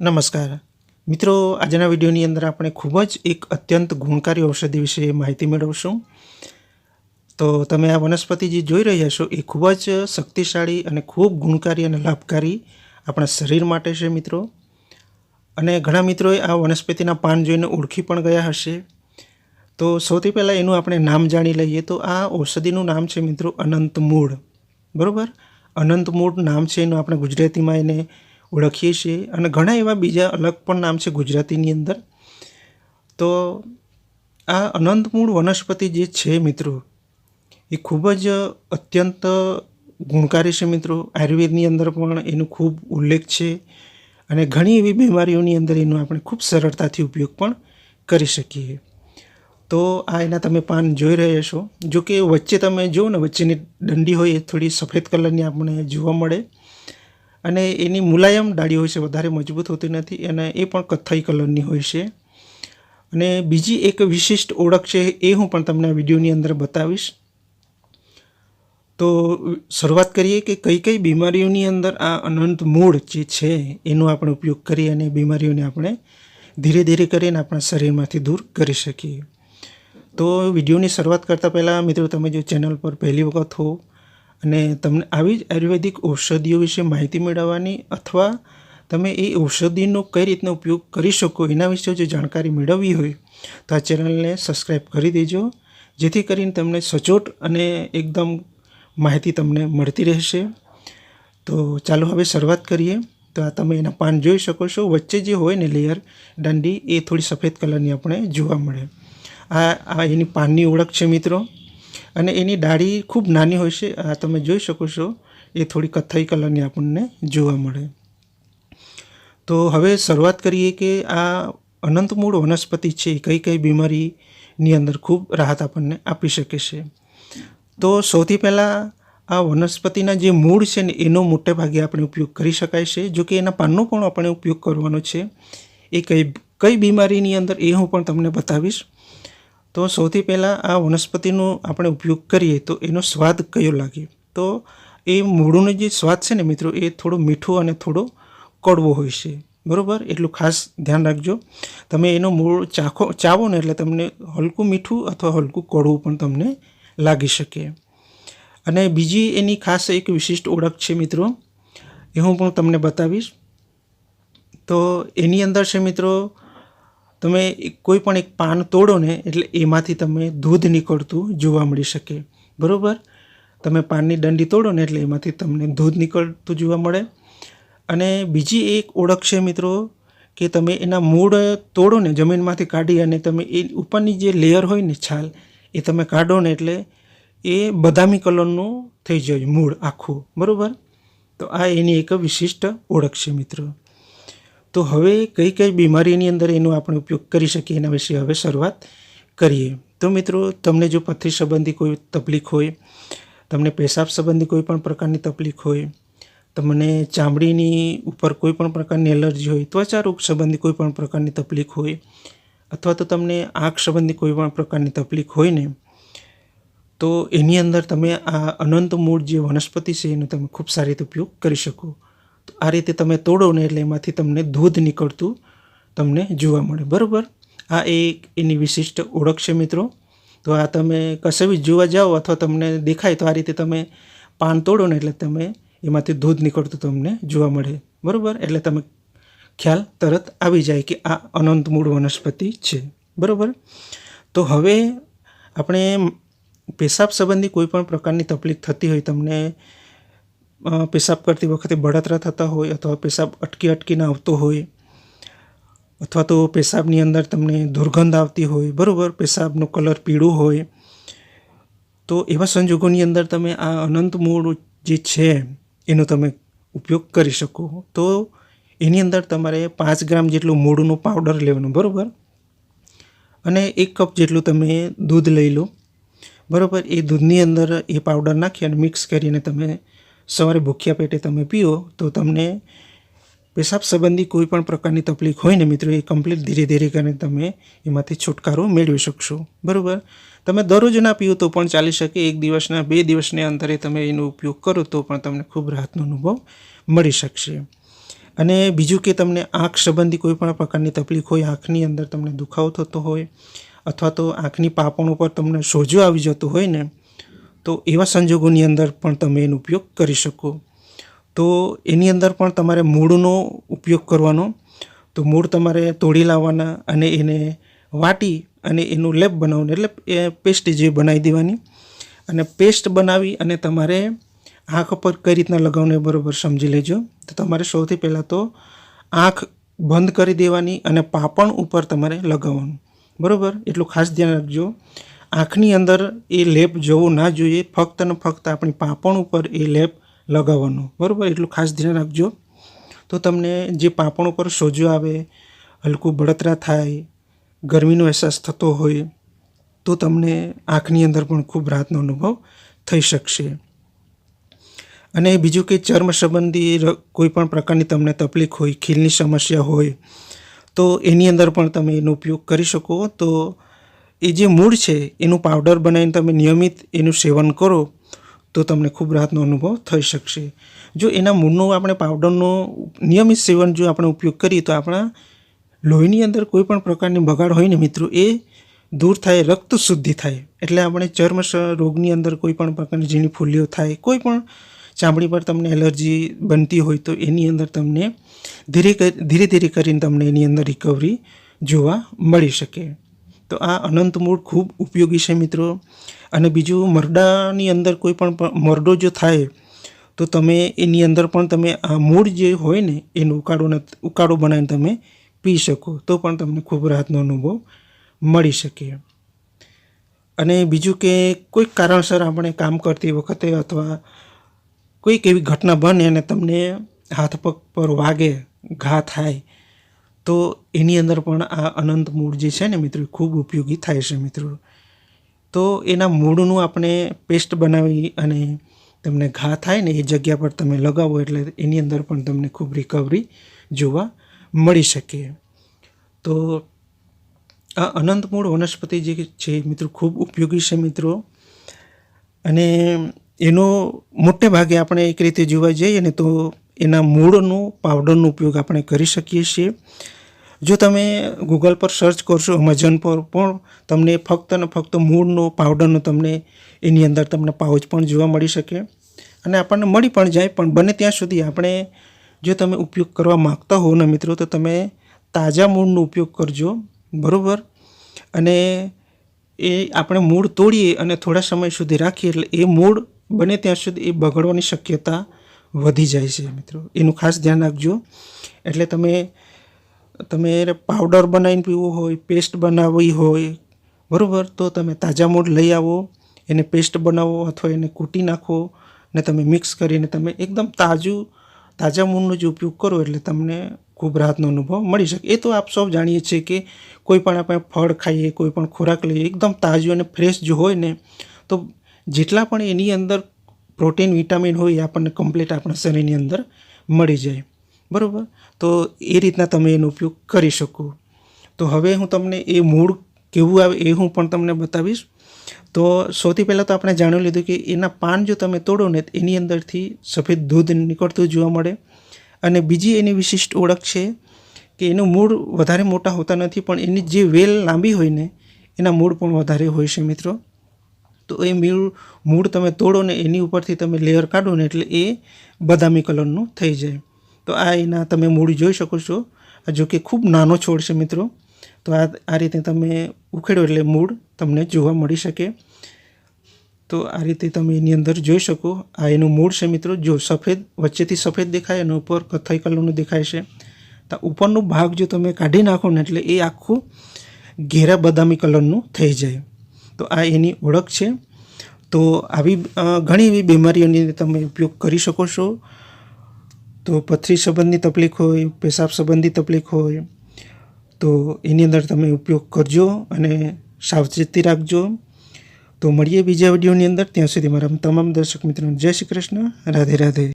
નમસ્કાર. મિત્રો, આજના વિડીયોની અંદર આપણે ખૂબ જ એક અત્યંત ગુણકારી ઔષધિ વિશે માહિતી મેળવશું. તો તમે આ વનસ્પતિ જે જોઈ રહ્યા છો, એ ખૂબ જ શક્તિશાળી અને ખૂબ ગુણકારી અને લાભકારી આપણા શરીર માટે છે મિત્રો. અને ઘણા મિત્રોએ આ વનસ્પતિના પાન જોઈને ઓળખી પણ ગયા હશે. તો સૌથી પહેલાં એનું આપણે નામ જાણી લઈએ. તો આ ઔષધિનું નામ છે મિત્રો અનંત મૂળ. બરાબર? અનંત મૂળ નામ છે એનું આપણે ગુજરાતીમાં એને ઓળખીએ છીએ અને ઘણા એવા બીજા અલગ પણ નામ છે ગુજરાતીની અંદર. તો આ અનંતમૂળ વનસ્પતિ જે છે મિત્રો, એ ખૂબ જ અત્યંત ગુણકારી છે મિત્રો. આયુર્વેદની અંદર પણ એનો ખૂબ ઉલ્લેખ છે અને ઘણી એવી બીમારીઓની અંદર એનો આપણે ખૂબ સરળતાથી ઉપયોગ પણ કરી શકીએ. તો આ એના તમે પાન જોઈ રહ્યા છો. જો કે વચ્ચે તમે જુઓ ને, વચ્ચેની દંડી હોય એ થોડી સફેદ કલરની આપણે જોવા મળે. અને એની મુલાયમ ડાળી હોય છે, વધારે મજબૂત હોતી નથી અને એ પણ કથ્થાઈ કલરની હોય છે. અને બીજી એક વિશિષ્ટ ઓળખ છે એ હું પણ તમને વિડીયોની અંદર બતાવીશ. તો શરૂઆત કરીએ કે કઈ કઈ બીમારીઓની અંદર આ અનંત મૂળ જે છે, એનો આપણે ઉપયોગ કરી અને બીમારીઓને આપણે ધીરે ધીરે કરીને આપણા શરીરમાંથી દૂર કરી શકીએ. તો વિડીયોની શરૂઆત કરતાં પહેલાં મિત્રો, તમે જો ચેનલ પર પહેલી વખત હો અને તમને આવી જ આયુર્વેદિક ઔષધિઓ વિશે માહિતી મેળવવાની અથવા તમે એ ઔષધિનો કઈ રીતનો ઉપયોગ કરી શકો એના વિશે જો જાણકારી મેળવવી હોય, તો આ ચેનલને સબસ્ક્રાઈબ કરી દેજો. જેથી કરીને તમને સચોટ અને એકદમ માહિતી તમને મળતી રહેશે. તો ચાલો હવે શરૂઆત કરીએ. તો આ તમે એના પાન જોઈ શકો છો. વચ્ચે જે હોય ને લેયર દાંડી, એ થોડી સફેદ કલરની આપણે જોવા મળે. આ આ એની પાનની ઓળખ છે મિત્રો. અને એની ડાળી ખૂબ નાની હોય છે. આ તમે જોઈ શકો છો, એ થોડી કથ્થઈ કલરની આપણને જોવા મળે. તો હવે શરૂઆત કરીએ કે આ અનંતમૂળ વનસ્પતિ છે કઈ કઈ બીમારીની અંદર ખૂબ રાહત આપણને આપી શકે છે. તો સૌથી પહેલાં આ વનસ્પતિના જે મૂળ છે ને, એનો મોટે ભાગે આપણે ઉપયોગ કરી શકાય છે. જો કે એના પાનનો પણ આપણે ઉપયોગ કરવાનો છે. એ કઈ કઈ બીમારીની અંદર એ હું પણ તમને બતાવીશ. તો સૌથી પહેલાં આ વનસ્પતિનો આપણે ઉપયોગ કરીએ તો એનો સ્વાદ કયો લાગે? તો એ મૂળનો જે સ્વાદ છે ને મિત્રો, એ થોડો મીઠો અને થોડો કડવો હોય છે. બરાબર? એટલું ખાસ ધ્યાન રાખજો. તમે એનો મૂળ ચાખો, ચાવો ને એટલે તમને હલકું મીઠું અથવા હલકું કડવું પણ તમને લાગી શકે. અને બીજી એની ખાસ એક વિશિષ્ટ ઓળખ છે મિત્રો, એ હું પણ તમને બતાવીશ. તો એની અંદર છે મિત્રો તમે કોઈ પણ એક પાન તોડો ને, એટલે એમાંથી તમે દૂધ નીકળતું જોવા મળી શકે. બરાબર? તમે પાનની દંડી તોડો ને, એટલે એમાંથી તમને દૂધ નીકળતું જોવા મળે. અને બીજી એક ઓળખ છે મિત્રો, કે તમે એના મૂળ તોડો ને, જમીનમાંથી કાઢી અને તમે એ ઉપરની જે લેયર હોય ને છાલ, એ તમે કાઢો ને, એટલે એ બદામી કલરનું થઈ જાય મૂળ આખું. બરાબર? તો આ એની એક વિશિષ્ટ ઓળખ છે મિત્રો. તો હવે કઈ કઈ બીમારીની અંદર એનો આપણે ઉપયોગ કરી શકીએ એના વિશે હવે શરૂઆત કરીએ. તો મિત્રો, તમને જો પથરી સંબંધી કોઈ તકલીફ હોય, તમને પેશાબ સંબંધી કોઈ પણ પ્રકારની તકલીફ હોય, તમને ચામડીની ઉપર કોઈ પણ પ્રકારની એલર્જી હોય ત્વચા રોગ સંબંધી કોઈ પણ પ્રકારની તકલીફ હોય, અથવા તો તમને આંખ સંબંધી કોઈ પણ પ્રકારની તકલીફ હોય ને, તો એની અંદર તમે આ અનંત મૂળ જે વનસ્પતિ છે એનો તમે ખૂબ સારી રીતે ઉપયોગ કરી શકો. આ રીતે તમે તોડો ને એટલે એમાંથી તમને દૂધ નીકળતું તમને જોવા મળે. બરાબર? આ એક એની વિશિષ્ટ ઓળખ છે મિત્રો. તો આ તમે કશે બી જોવા જાઓ અથવા તમને દેખાય તો આ રીતે તમે પાન તોડો ને એટલે તમે એમાંથી દૂધ નીકળતું તમને જોવા મળે. બરાબર? એટલે તમે ખ્યાલ તરત આવી જાય કે આ અનંત મૂળ વનસ્પતિ છે. બરાબર? તો હવે આપણે પેશાબ સંબંધી કોઈ પણ પ્રકારની તકલીફ થતી હોય તમને પેશાબ કરતી વખતે બળતરા થતા હોય અથવા પેશાબ અટકી અટકીને આવતો હોય, અથવા તો પેશાબની અંદર તમને દુર્ગંધ આવતી હોય, બરાબર, પેશાબનો કલર પીળો હોય, તો એવા સંજોગોની અંદર તમે આ અનંત મૂળ જે છે, એનો તમે ઉપયોગ કરી શકો. તો એની અંદર તમારે પાંચ ગ્રામ જેટલું મૂળનું પાવડર લેવાનું, બરાબર? અને એક કપ જેટલું તમે દૂધ લઈ લો, બરાબર? એ દૂધની અંદર એ પાવડર નાખી અને મિક્સ કરીને તમે સવારે ભૂખ્યા પેટે તમે પીઓ તો તમને પેશાબ સંબંધી કોઈ પણ પ્રકારની તકલીફ હોય ને મિત્રો, એ કમ્પ્લીટ ધીરે ધીરે કરીને તમે એમાંથી છુટકારો મેળવી શકશો. બરાબર? તમે દરરોજ ના પીઓ તો પણ ચાલી શકે. એક દિવસના, બે દિવસને અંતરે તમે એનો ઉપયોગ કરો તો પણ તમને ખૂબ રાહતનો અનુભવ મળી શકશે. અને બીજું કે તમને આંખ સંબંધી કોઈ પણ પ્રકારની તકલીફ હોય, આંખની અંદર તમને દુખાવો થતો હોય, અથવા તો આંખની પાપણ ઉપર તમને સોજો આવી જતો હોય ને તો એવા સંજોગોની અંદર પણ તમે એનો ઉપયોગ કરી શકો. તો એની અંદર પણ તમારે મૂળનો ઉપયોગ કરવાનો. તો મૂળ તમારે તોડી લાવવાના અને એને વાટી અને એનું લેપ બનાવવાનું. એટલે એ પેસ્ટ જે બનાવી દેવાની. અને પેસ્ટ બનાવી અને તમારે આંખ પર કઈ રીતના લગાવવાનું એ બરાબર સમજી લેજો. તો તમારે સૌથી પહેલાં તો આંખ બંધ કરી દેવાની અને પાપણ ઉપર તમારે લગાવવાનું. બરાબર? એટલું ખાસ ધ્યાન રાખજો. આંખની અંદર એ લેપ જવો ના જોઈએ. ફક્ત ને ફક્ત આપણી પાપણ ઉપર એ લેપ લગાવવાનો. બરાબર? એટલું ખાસ ધ્યાન રાખજો. તો તમને જે પાપણ ઉપર સોજો આવે, હલકું બળતરા થાય, ગરમીનો અહેસાસ થતો હોય, તો તમને આંખની અંદર પણ ખૂબ રાહતનો અનુભવ થઈ શકશે. અને બીજું કે ચર્મ સંબંધી કોઈ પણ પ્રકારની તમને તકલીફ હોય, ખીલની સમસ્યા હોય, તો એની અંદર પણ તમે એનો ઉપયોગ કરી શકો. તો એ જે મૂળ છે, એનું પાવડર બનાવીને તમે નિયમિત એનું સેવન કરો, તો તમને ખૂબ રાહતનો અનુભવ થઈ શકશે. જો એના મૂળનો આપણે પાવડરનો નિયમિત સેવન જો આપણે ઉપયોગ કરીએ, તો આપણા લોહીની અંદર કોઈ પણ પ્રકારની બગાડ હોય ને મિત્રો, એ દૂર થાય, રક્ત શુદ્ધિ થાય. એટલે આપણે ચર્મ રોગની અંદર કોઈ પણ પ્રકારની ઝીણી ફૂલીઓ થાય, કોઈ પણ ચામડી પર તમને એલર્જી બનતી હોય, તો એની અંદર તમને ધીરે ધીરે ધીરે કરીને તમને એની અંદર રિકવરી જોવા મળી શકે. તો આ અનંત મૂળ ખૂબ ઉપયોગી છે મિત્રો. અને બીજું મરડાની અંદર કોઈ પણ મરડો જો થાય, તો તમે એની અંદર પણ તમે આ મૂળ જે હોય ને, એનો ઉકાળો ઉકાળો બનાવીને તમે પી શકો, તો પણ તમને ખૂબ રાહતનો અનુભવ મળી શકે. અને બીજું કે કોઈક કારણસર આપણે કામ કરતી વખતે અથવા કોઈક એવી ઘટના બને અને તમને હાથ પગ પર વાગે, ઘા થાય તો એની અંદર પણ આ અનંત મૂળ જે છે ને મિત્રો ખૂબ ઉપયોગી થાય છે મિત્રો. તો એના મૂળનું આપણે પેસ્ટ બનાવી અને તમને ઘા થાય ને એ જગ્યા પર તમે લગાવો એટલે એની અંદર પણ તમને ખૂબ રિકવરી જોવા મળી શકે. તો આ અનંત મૂળ વનસ્પતિ જે છે મિત્રો, ખૂબ ઉપયોગી છે મિત્રો. અને એનો મોટે ભાગે આપણે એક રીતે જોવા જઈએ ને તો એના મૂળનો, પાવડરનો ઉપયોગ આપણે કરી શકીએ છીએ. જો તમે ગૂગલ પર સર્ચ કરશો અમેઝોન પર પણ તમને ફક્ત ને ફક્ત મૂળનો પાવડરનો તમને એની અંદર તમને પાઉચ પણ જોવા મળી શકે. અને આપણને મળી પણ જાય, પણ બને ત્યાં સુધી આપણે જો તમે ઉપયોગ કરવા માગતા હો ને મિત્રો, તો તમે તાજા મૂળનો ઉપયોગ કરજો. બરાબર? અને એ આપણે મૂળ તોડીએ અને થોડા સમય સુધી રાખીએ, એટલે એ મૂળ બને ત્યાં સુધી એ બગડવાની શક્યતા વધી જાય છે મિત્રો. એનું ખાસ ધ્યાન રાખજો. એટલે તમે તમે પાવડર બનાવીને પીવો હોય પેસ્ટ બનાવવી હોય, બરાબર? તો તમે તાજા મૂળ લઈ આવો, એને પેસ્ટ બનાવો અથવા એને કૂટી નાખો ને તમે મિક્સ કરીને તમે એકદમ તાજું, તાજા મૂળનો જ ઉપયોગ કરો એટલે તમને ખૂબ રાહતનો અનુભવ મળી શકે. એ તો આપ સૌ જાણીએ છીએ કે કોઈ પણ આપણે ફળ ખાઈએ, કોઈ પણ ખોરાક લઈએ, એકદમ તાજું અને ફ્રેશ જો હોય ને, તો જેટલા પણ એની અંદર પ્રોટીન વિટામિન હોય એ આપણને કમ્પ્લીટ આપણા શરીરની અંદર મળી જાય. બરાબર? તો એ રીતના તમે એનો ઉપયોગ કરી શકો. તો હવે હું તમને એ મૂળ કેવું આવે એ હું પણ તમને બતાવીશ. તો સૌથી પહેલાં તો આપણે જાણી લીધું કે એના પાન જો તમે તોડો ને એની અંદરથી સફેદ દૂધ નીકળતું જોવા મળે. અને બીજી એની વિશિષ્ટ ઓળખ છે કે એનું મૂળ વધારે મોટા હોતા નથી, પણ એની જે વેલ લાંબી હોય ને, એના મૂળ પણ વધારે હોય છે મિત્રો. તો એ મૂળ મૂળ તમે તોડો ને એની ઉપરથી તમે લેયર કાઢો ને એટલે એ બદામી કલરનું થઈ જાય. તો આ એના તમે મૂળ જોઈ શકો છો. જો કે ખૂબ નાનો છોડ છે મિત્રો. તો આ આ રીતે તમે ઉખેડો એટલે મૂળ તમને જોવા મળી શકે. તો આ રીતે તમે એની અંદર જોઈ શકો. આ એનું મૂળ છે મિત્રો. જો સફેદ, વચ્ચેથી સફેદ દેખાય અને ઉપર કથ્થઈ કલરનું દેખાય છે. તો ઉપરનો ભાગ જો તમે કાઢી નાખો ને એટલે એ આખું ઘેરા બદામી કલરનું થઈ જાય. તો આ એની ઓળખ છે. તો આવી ઘણી એવી બીમારીઓની તમે ઉપયોગ કરી શકો છો. તો પથરી સંબંધની તકલીફ હોય, પેશાબ સંબંધી તકલીફ હોય, તો એની અંદર તમે ઉપયોગ કરજો અને સાવચેતી રાખજો. તો મળીએ બીજા વિડીયોની અંદર, ત્યાં સુધી મારા તમામ દર્શક મિત્રોને જય શ્રી કૃષ્ણ, રાધે રાધે.